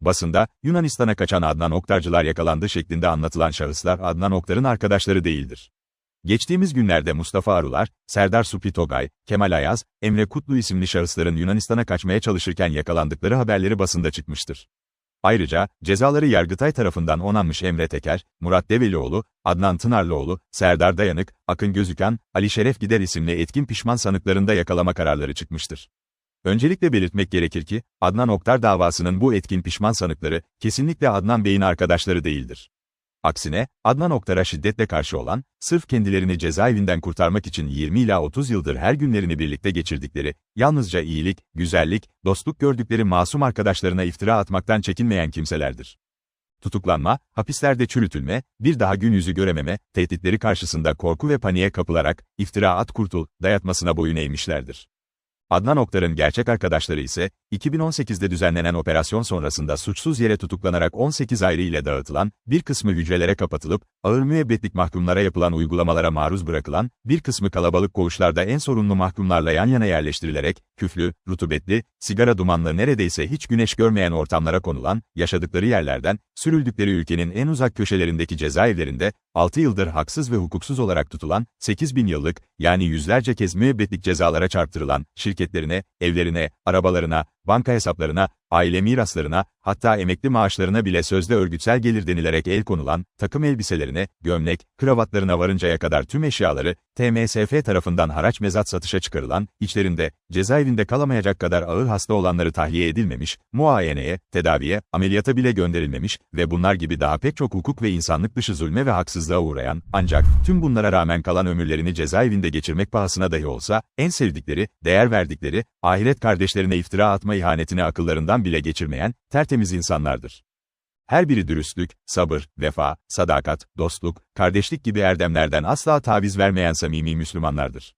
Basında, Yunanistan'a kaçan Adnan Oktarcılar yakalandı şeklinde anlatılan şahıslar Adnan Oktar'ın arkadaşları değildir. Geçtiğimiz günlerde Mustafa Arular, Serdar Supi Togay, Kemal Ayaz, Emre Kutlu isimli şahısların Yunanistan'a kaçmaya çalışırken yakalandıkları haberleri basında çıkmıştır. Ayrıca, cezaları Yargıtay tarafından onanmış Emre Teker, Murat Develioğlu, Adnan Tınarlıoğlu, Serdar Dayanık, Akın Gözüken, Ali Şeref Gider isimli etkin pişman sanıklarında yakalama kararları çıkmıştır. Öncelikle belirtmek gerekir ki, Adnan Oktar davasının bu etkin pişman sanıkları, kesinlikle Adnan Bey'in arkadaşları değildir. Aksine, Adnan Oktar'a şiddetle karşı olan, sırf kendilerini cezaevinden kurtarmak için 20 ila 30 yıldır her günlerini birlikte geçirdikleri, yalnızca iyilik, güzellik, dostluk gördükleri masum arkadaşlarına iftira atmaktan çekinmeyen kimselerdir. Tutuklanma, hapislerde çürütülme, bir daha gün yüzü görememe, tehditleri karşısında korku ve paniğe kapılarak, iftira at kurtul, dayatmasına boyun eğmişlerdir. Adnan Oktar'ın gerçek arkadaşları ise, 2018'de düzenlenen operasyon sonrasında suçsuz yere tutuklanarak 18 ayrı ile dağıtılan, bir kısmı hücrelere kapatılıp, ağır müebbetlik mahkumlara yapılan uygulamalara maruz bırakılan, bir kısmı kalabalık koğuşlarda en sorunlu mahkumlarla yan yana yerleştirilerek, küflü, rutubetli, sigara dumanlı neredeyse hiç güneş görmeyen ortamlara konulan, yaşadıkları yerlerden, sürüldükleri ülkenin en uzak köşelerindeki cezaevlerinde, 6 yıldır haksız ve hukuksuz olarak tutulan, 8 bin yıllık, yani yüzlerce kez müebbetlik cezalara çarptırılan, şirketlerine, evlerine, arabalarına, banka hesaplarına, aile miraslarına, hatta emekli maaşlarına bile sözde örgütsel gelir denilerek el konulan, takım elbiselerine, gömlek, kravatlarına varıncaya kadar tüm eşyaları, TMSF tarafından haraç mezat satışa çıkarılan, içlerinde, cezaevinde kalamayacak kadar ağır hasta olanları tahliye edilmemiş, muayeneye, tedaviye, ameliyata bile gönderilmemiş ve bunlar gibi daha pek çok hukuk ve insanlık dışı zulme ve haksızlığa uğrayan, ancak, tüm bunlara rağmen kalan ömürlerini cezaevinde geçirmek pahasına dahi olsa, en sevdikleri, değer verdikleri, ahiret kardeşlerine iftira atma ihanetini akıllarından bile geçirmeyen, tertemiz insanlardır. Her biri dürüstlük, sabır, vefa, sadakat, dostluk, kardeşlik gibi erdemlerden asla taviz vermeyen samimi Müslümanlardır.